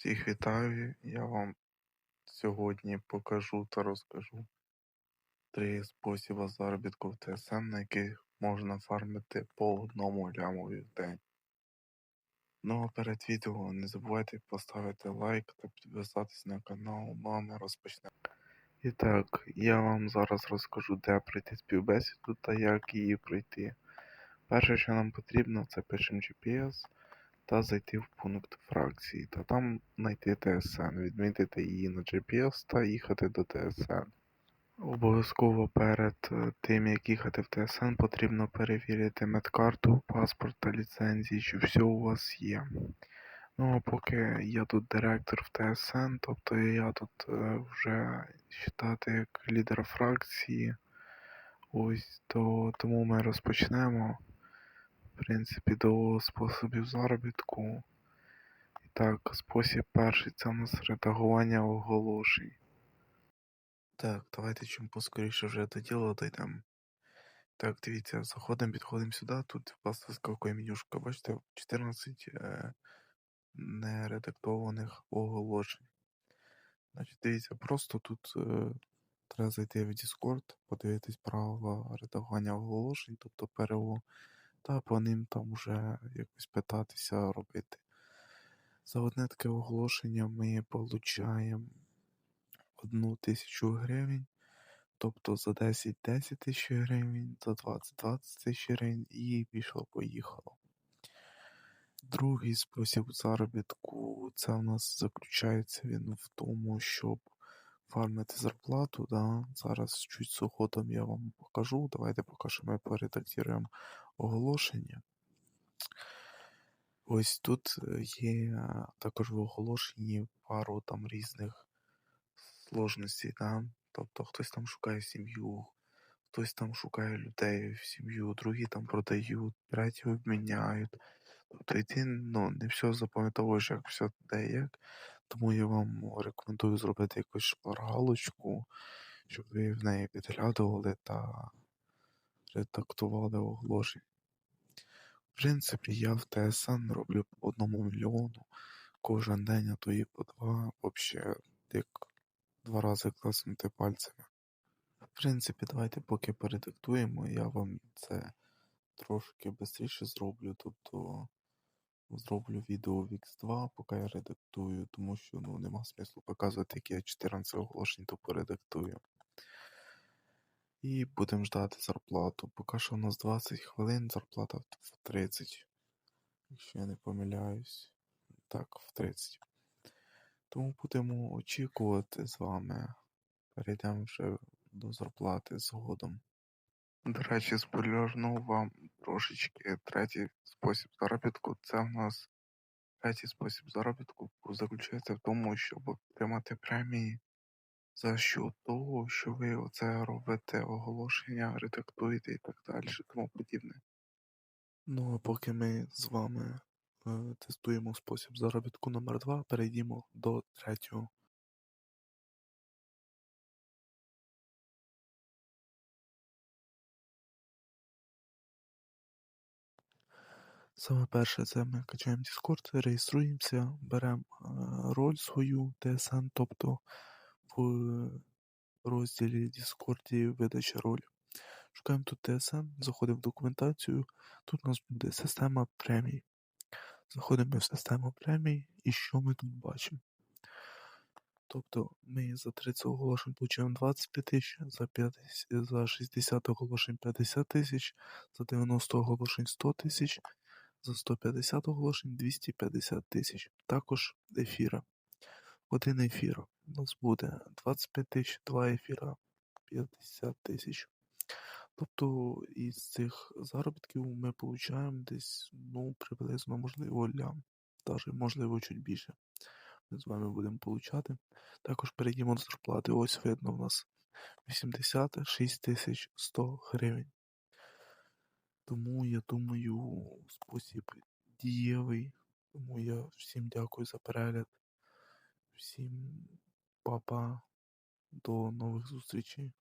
Всіх вітаю! Я вам сьогодні покажу та розкажу три способи заробітку в ТСН, на яких можна фармити по одному лямові в день. Ну а перед відео не забувайте поставити лайк та підписатись на канал, ну ми розпочнемо. І так, я вам зараз розкажу, де пройти співбесіду та як її пройти. Перше, що нам потрібно, це пишемо GPS та зайти в пункт фракції, та там знайти ТСН, відмітити її на GPS та їхати до ТСН. Обов'язково перед е, тим, як їхати в ТСН, потрібно перевірити медкарту, паспорт та ліцензії, чи все у вас є. Ну а поки я тут директор в ТСН, тобто я тут е, вже вважати як лідер фракції, ось то тому ми розпочнемо принципі, до способів заробітку. І так, спосіб перший це у нас редагування оголошень. Так, давайте чим поскоріше вже до діла дійдемо. Так, дивіться, заходимо, підходимо сюди. Тут у вас вискакує менюшка, бачите, 14 е, нередактованих оголошень. Значить, дивіться, просто тут е, треба зайти в Discord, подивитись правила редагування оголошень, тобто ПРО та по ним там уже якось питатися робити. За одне таке оголошення ми получаємо одну тисячу гривень, тобто за 10 10 тисяч гривень, за 20 20 тисяч гривень і пішло-поїхало. Другий спосіб заробітку це у нас заключається він в тому, щоб фармити зарплату. Да? Зараз чуть суходом я вам покажу. Давайте поки що ми поредактуємо оголошення. Ось тут е, є також в оголошенні пару там різних сложностей. Да? Тобто хтось там шукає сім'ю, хтось там шукає людей в сім'ю, другі там продають, треті обміняють. Тобто і ну, не все запам'ятовуєш, як все де як. Тому я вам рекомендую зробити якусь шпаргалочку, щоб ви в неї підглядували та редактували оголошення. Принципі, я в ТСН роблю по одному мільйону кожен день, а то і по два, взагалі, як два рази класнути пальцями. В принципі, давайте поки передиктуємо, я вам це трошки швидше зроблю. Тобто зроблю відео в X2, поки я редактую, тому що ну, нема смислу показувати, як я 14 оголошень то поредактую. І будемо ждати зарплату. Поки що у нас 20 хвилин, зарплата в 30. Якщо я не помиляюсь. Так, в 30. Тому будемо очікувати з вами. Перейдемо вже до зарплати згодом. До речі, спойлерну вам трошечки третій спосіб заробітку. Це в нас третій спосіб заробітку заключається в тому, щоб отримати премії за що того, що ви оце робите оголошення, редактуєте і так далі, тому подібне. Ну а поки ми з вами е, тестуємо спосіб заробітку номер 2 перейдімо до третього. Саме перше, це ми качаємо Discord, реєструємося, беремо е, роль свою TSN, тобто в розділі Discord видача ролі. Шукаємо тут TSN, заходимо в документацію. Тут у нас буде система премій. Заходимо в систему премій і що ми тут бачимо? Тобто ми за 30 оголошень получаємо 25 тисяч, за 50, за 60 оголошень 50 тисяч, за 90 оголошень 100 тисяч, за 150 оголошень 250 тисяч. Також ефіра. Один ефір у нас буде 25 тисяч, два ефіра 50 тисяч. Тобто із цих заробітків ми получаємо десь ну, приблизно, можливо, лям, навіть можливо чуть більше. Ми з вами будемо получати. Також перейдемо до зарплати. Ось видно, у нас 86 тисяч 100 гривень. Тому я думаю, спосіб дієвий. Тому я всім дякую за перегляд. Всім па-па. До нових зустрічей.